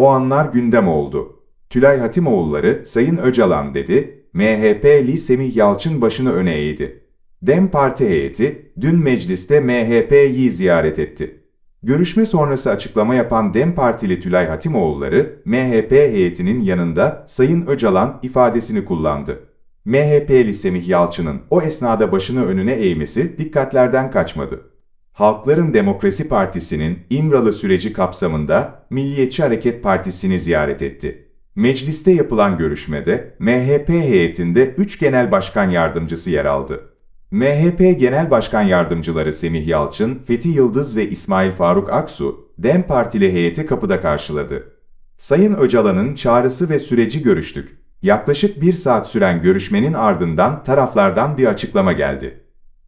O anlar gündem oldu. Tülay Hatimoğulları, Sayın Öcalan dedi, MHP'li Semih Yalçın başını öne eğdi. DEM Parti heyeti, dün mecliste MHP'yi ziyaret etti. Görüşme sonrası açıklama yapan DEM Partili Tülay Hatimoğulları, MHP heyetinin yanında Sayın Öcalan ifadesini kullandı. MHP'li Semih Yalçın'ın o esnada başını önüne eğmesi dikkatlerden kaçmadı. Halkların Demokrasi Partisi'nin İmralı süreci kapsamında Milliyetçi Hareket Partisi'ni ziyaret etti. Mecliste yapılan görüşmede MHP heyetinde 3 genel başkan yardımcısı yer aldı. MHP Genel Başkan Yardımcıları Semih Yalçın, Fethi Yıldız ve İsmail Faruk Aksu, DEM Partili heyeti kapıda karşıladı. Sayın Öcalan'ın çağrısı ve süreci görüştük. Yaklaşık bir saat süren görüşmenin ardından taraflardan bir açıklama geldi.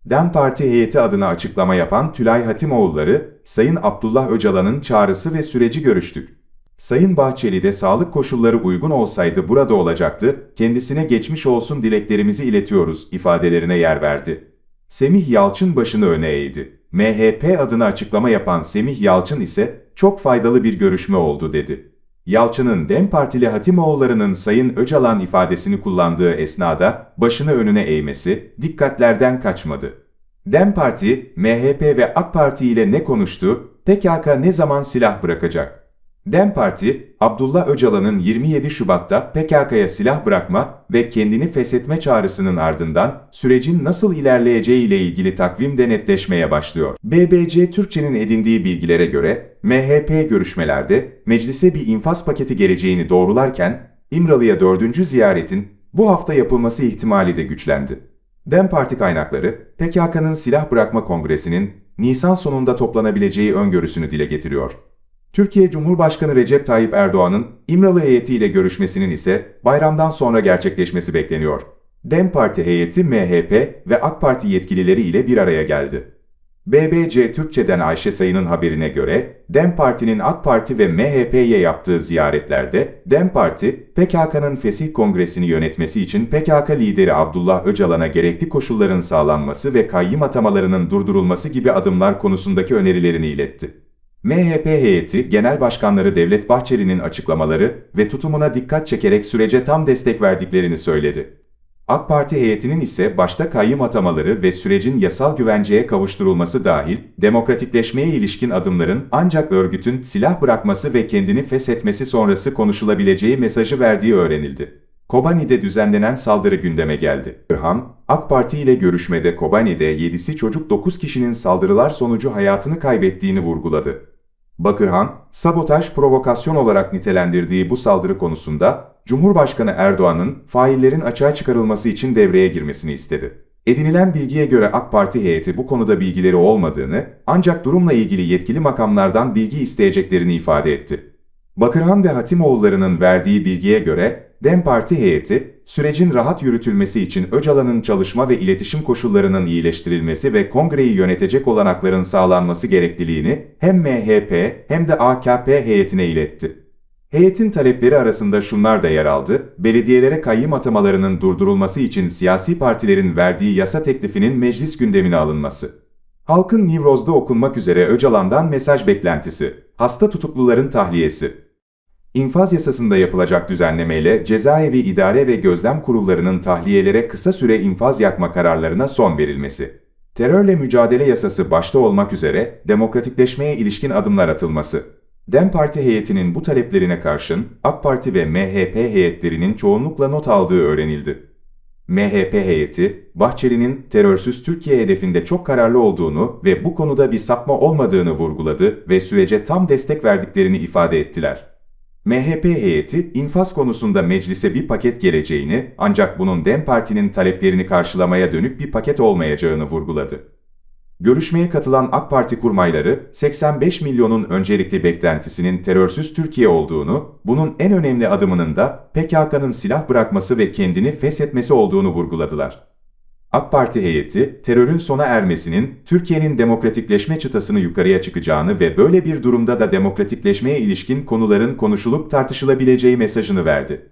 DEM Parti heyeti adına açıklama yapan Tülay Hatimoğulları, Sayın Abdullah Öcalan'ın çağrısı ve süreci görüştük. Sayın Bahçeli de sağlık koşulları uygun olsaydı burada olacaktı, kendisine geçmiş olsun dileklerimizi iletiyoruz ifadelerine yer verdi. Semih Yalçın başını öne eğdi. MHP adına açıklama yapan Semih Yalçın ise çok faydalı bir görüşme oldu dedi. Yalçın'ın DEM Partili Hatimoğulları'nın Sayın Öcalan ifadesini kullandığı esnada başını önüne eğmesi dikkatlerden kaçmadı. DEM Parti, MHP ve AK Parti ile ne konuştu, PKK ne zaman silah bırakacak? DEM Parti, Abdullah Öcalan'ın 27 Şubat'ta PKK'ya silah bırakma ve kendini feshetme çağrısının ardından sürecin nasıl ilerleyeceği ile ilgili takvim denetleşmeye başlıyor. BBC Türkçe'nin edindiği bilgilere göre MHP görüşmelerde meclise bir infaz paketi geleceğini doğrularken İmralı'ya dördüncü ziyaretin bu hafta yapılması ihtimali de güçlendi. DEM Parti kaynakları PKK'nın silah bırakma kongresinin Nisan sonunda toplanabileceği öngörüsünü dile getiriyor. Türkiye Cumhurbaşkanı Recep Tayyip Erdoğan'ın İmralı heyetiyle görüşmesinin ise bayramdan sonra gerçekleşmesi bekleniyor. DEM Parti heyeti MHP ve AK Parti yetkilileri ile bir araya geldi. BBC Türkçe'den Ayşe Sayın'ın haberine göre, DEM Parti'nin AK Parti ve MHP'ye yaptığı ziyaretlerde, DEM Parti, PKK'nın Fesih Kongresi'ni yönetmesi için PKK lideri Abdullah Öcalan'a gerekli koşulların sağlanması ve kayyım atamalarının durdurulması gibi adımlar konusundaki önerilerini iletti. MHP heyeti, Genel Başkanları Devlet Bahçeli'nin açıklamaları ve tutumuna dikkat çekerek sürece tam destek verdiklerini söyledi. AK Parti heyetinin ise başta kayyım atamaları ve sürecin yasal güvenceye kavuşturulması dahil, demokratikleşmeye ilişkin adımların ancak örgütün silah bırakması ve kendini feshetmesi sonrası konuşulabileceği mesajı verdiği öğrenildi. Kobani'de düzenlenen saldırı gündeme geldi. İrhan, AK Parti ile görüşmede Kobani'de 7'si çocuk 9 kişinin saldırılar sonucu hayatını kaybettiğini vurguladı. Bakırhan, sabotaj provokasyon olarak nitelendirdiği bu saldırı konusunda Cumhurbaşkanı Erdoğan'ın faillerin açığa çıkarılması için devreye girmesini istedi. Edinilen bilgiye göre AK Parti heyeti bu konuda bilgileri olmadığını, ancak durumla ilgili yetkili makamlardan bilgi isteyeceklerini ifade etti. Bakırhan ve Hatimoğulları'nın verdiği bilgiye göre DEM Parti heyeti, sürecin rahat yürütülmesi için Öcalan'ın çalışma ve iletişim koşullarının iyileştirilmesi ve kongreyi yönetecek olanakların sağlanması gerekliliğini hem MHP hem de AKP heyetine iletti. Heyetin talepleri arasında şunlar da yer aldı, belediyelere kayyım atamalarının durdurulması için siyasi partilerin verdiği yasa teklifinin meclis gündemine alınması. Halkın Nivroz'da okunmak üzere Öcalan'dan mesaj beklentisi, hasta tutukluların tahliyesi. İnfaz yasasında yapılacak düzenlemeyle cezaevi idare ve gözlem kurullarının tahliyelere kısa süre infaz yakma kararlarına son verilmesi. Terörle mücadele yasası başta olmak üzere demokratikleşmeye ilişkin adımlar atılması. DEM Parti heyetinin bu taleplerine karşın AK Parti ve MHP heyetlerinin çoğunlukla not aldığı öğrenildi. MHP heyeti, Bahçeli'nin terörsüz Türkiye hedefinde çok kararlı olduğunu ve bu konuda bir sapma olmadığını vurguladı ve sürece tam destek verdiklerini ifade ettiler. MHP heyeti, infaz konusunda meclise bir paket geleceğini ancak bunun DEM Parti'nin taleplerini karşılamaya dönük bir paket olmayacağını vurguladı. Görüşmeye katılan AK Parti kurmayları, 85 milyonun öncelikli beklentisinin terörsüz Türkiye olduğunu, bunun en önemli adımının da PKK'nın silah bırakması ve kendini feshetmesi olduğunu vurguladılar. AK Parti heyeti, terörün sona ermesinin Türkiye'nin demokratikleşme çıtasını yukarıya çıkacağını ve böyle bir durumda da demokratikleşmeye ilişkin konuların konuşulup tartışılabileceği mesajını verdi.